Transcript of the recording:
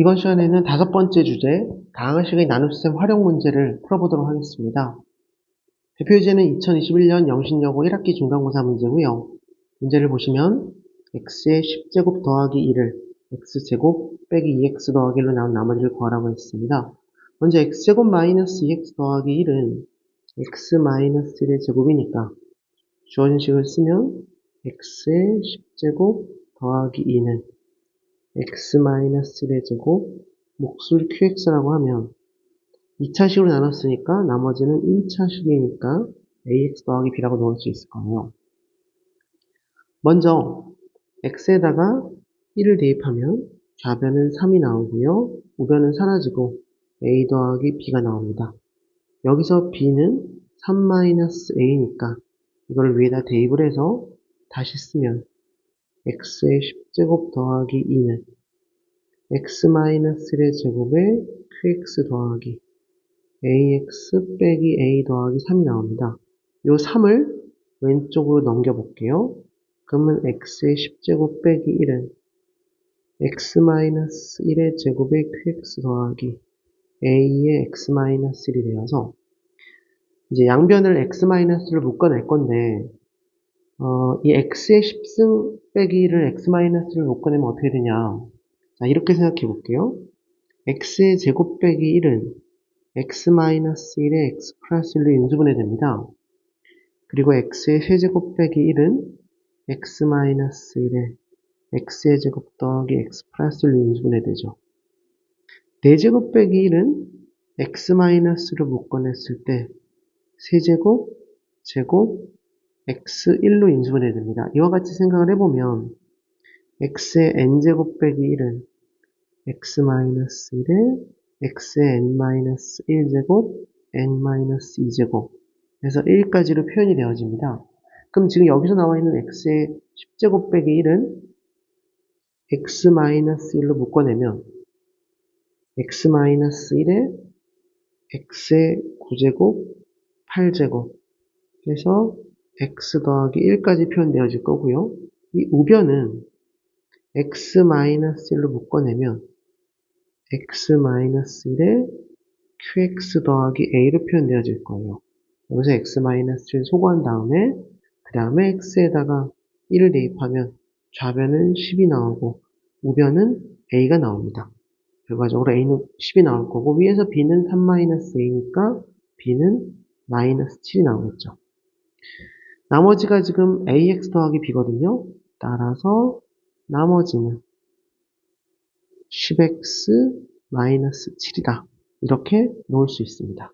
이번 시간에는 다섯 번째 주제, 나눌 시스템 활용 문제를 풀어보도록 하겠습니다. 대표 유제는 2021년 영신여고 1학기 중간고사 문제고요. 문제를 보시면 x의 10제곱 더하기 2를 x제곱 빼기 2x 더하기 1로 나온 나머지를 구하라고 했습니다. 먼저 x제곱 마이너스 2x 더하기 1은 x 마이너스 1의 제곱이니까 주어진 식을 쓰면 x의 10제곱 더하기 2는 x-1의 제곱 목술 qx라고 하면 2차식으로 나눴으니까 나머지는 1차식이니까 ax 더하기 b라고 넣을 수 있을 거예요. 먼저 x에다가 1을 대입하면 좌변은 3이 나오고요. 우변은 사라지고 a 더하기 b가 나옵니다. 여기서 b는 3-a니까 이걸 위에다 대입을 해서 다시 쓰면 x의 10제곱 더하기 2는 x-1의 제곱에 qx 더하기 ax 빼기 a 더하기 3이 나옵니다. 이 3을 왼쪽으로 넘겨볼게요. 그러면 x의 10제곱 빼기 1은 x-1의 제곱에 qx 더하기 a의 x-1이 되어서 이제 양변을 x-를 묶어낼 건데 어, 이 x의 10승 빼기 1을 x-를 묶어내면 어떻게 되냐? 자 이렇게 생각해 볼게요. x의 제곱 빼기 1은 x-1의 x 플러스 1로 인수분해 됩니다. 그리고 x의 세제곱 빼기 1은 x-1의 x의 제곱 더하기 x 플러스 1로 인수분해 되죠. 4제곱 빼기 1은 x-로 묶어냈을 때 세제곱, 제곱, x1로 인수분해 됩니다. 이와 같이 생각을 해보면 x의 n제곱 빼기 1은 x-1에 x의 n-1제곱, n-2제곱 그래서 1까지로 표현이 되어집니다. 그럼 지금 여기서 나와 있는 x의 10제곱 빼기 1은 x-1로 묶어내면 x-1에 x의 9제곱, 8제곱 그래서 x 더하기 1까지 표현되어질 거고요. 이 우변은 x-1로 묶어내면 x-1에 qx 더하기 a로 표현되어질 거예요. 여기서 x-를 소거한 다음에 그 다음에 x에다가 1을 대입하면 좌변은 10이 나오고 우변은 a가 나옵니다. 결과적으로 a는 10이 나올 거고 위에서 b는 3-a니까 b는 마이너스 7이 나오겠죠. 나머지가 지금 ax 더하기 b거든요. 따라서 나머지는 10x 마이너스 7이다. 이렇게 놓을 수 있습니다.